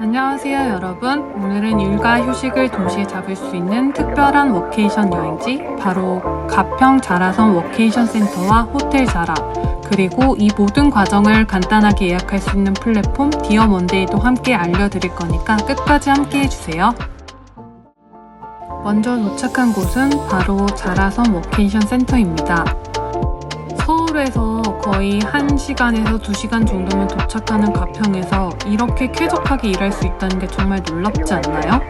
안녕하세요 여러분. 오늘은 일과 휴식을 동시에 잡을 수 있는 특별한 워케이션 여행지 바로 가평 자라섬 워케이션 센터와 호텔 자라 그리고 이 모든 과정을 간단하게 예약할 수 있는 플랫폼 디어 먼데이도 함께 알려드릴 거니까 끝까지 함께 해주세요. 먼저 도착한 곳은 바로 자라섬 워케이션 센터입니다 서울에서 거의 1시간에서 2시간 정도면 도착하는 가평에서 이렇게 쾌적하게 일할 수 있다는 게 정말 놀랍지 않나요?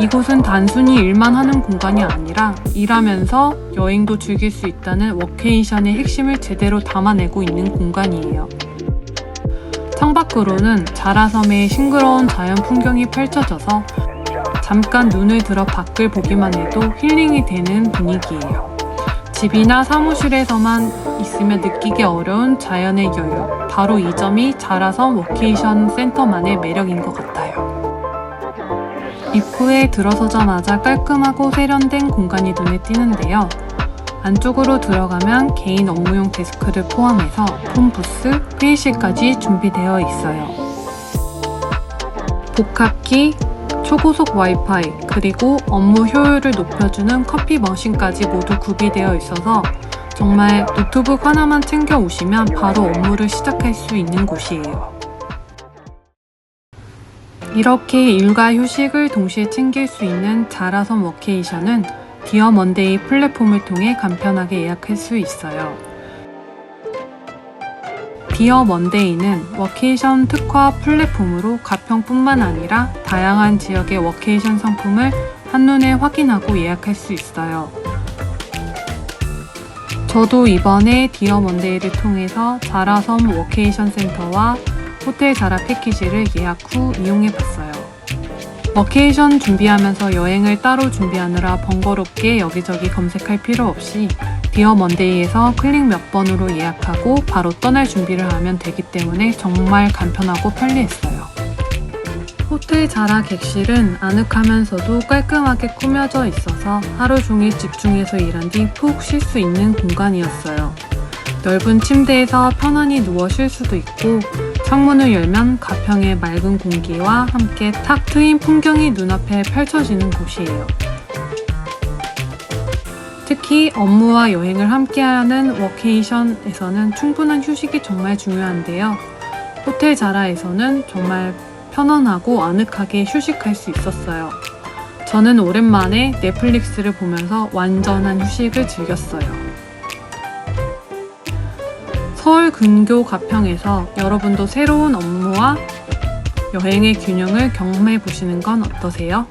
이곳은 단순히 일만 하는 공간이 아니라 일하면서 여행도 즐길 수 있다는 워케이션의 핵심을 제대로 담아내고 있는 공간이에요. 창밖으로는 자라섬의 싱그러운 자연 풍경이 펼쳐져서 잠깐 눈을 들어 밖을 보기만 해도 힐링이 되는 분위기예요. 집이나 사무실에서만 있으면 느끼기 어려운 자연의 여유. 바로 이 점이 자라섬 워케이션 센터만의 매력인 것 같아요. 입구에 들어서자마자 깔끔하고 세련된 공간이 눈에 띄는데요. 안쪽으로 들어가면 개인 업무용 데스크를 포함해서 폰 부스, 회의실까지 준비되어 있어요. 복합기, 초고속 와이파이, 그리고 업무 효율을 높여주는 커피 머신까지 모두 구비되어 있어서 정말 노트북 하나만 챙겨 오시면 바로 업무를 시작할 수 있는 곳이에요. 이렇게 일과 휴식을 동시에 챙길 수 있는 자라섬 워케이션은 디어 먼데이 플랫폼을 통해 간편하게 예약할 수 있어요. 디어 먼데이는 워케이션 특화 플랫폼으로 가평뿐만 아니라 다양한 지역의 워케이션 상품을 한눈에 확인하고 예약할 수 있어요. 저도 이번에 디어 먼데이를 통해서 자라섬 워케이션 센터와 호텔 자라 패키지를 예약 후 이용해 봤어요. 워케이션 준비하면서 여행을 따로 준비하느라 번거롭게 여기저기 검색할 필요 없이 디어 먼데이에서 클릭 몇 번으로 예약하고 바로 떠날 준비를 하면 되기 때문에 정말 간편하고 편리했어요. 호텔 자라 객실은 아늑하면서도 깔끔하게 꾸며져 있어서 하루 종일 집중해서 일한 뒤 푹 쉴 수 있는 공간이었어요. 넓은 침대에서 편안히 누워 쉴 수도 있고 창문을 열면 가평의 맑은 공기와 함께 탁 트인 풍경이 눈앞에 펼쳐지는 곳이에요. 특히 업무와 여행을 함께하는 워케이션에서는 충분한 휴식이 정말 중요한데요. 호텔 자라에서는 정말 편안하고 아늑하게 휴식할 수 있었어요. 저는 오랜만에 넷플릭스를 보면서 완전한 휴식을 즐겼어요. 서울 근교 가평에서 여러분도 새로운 업무와 여행의 균형을 경험해 보시는 건 어떠세요?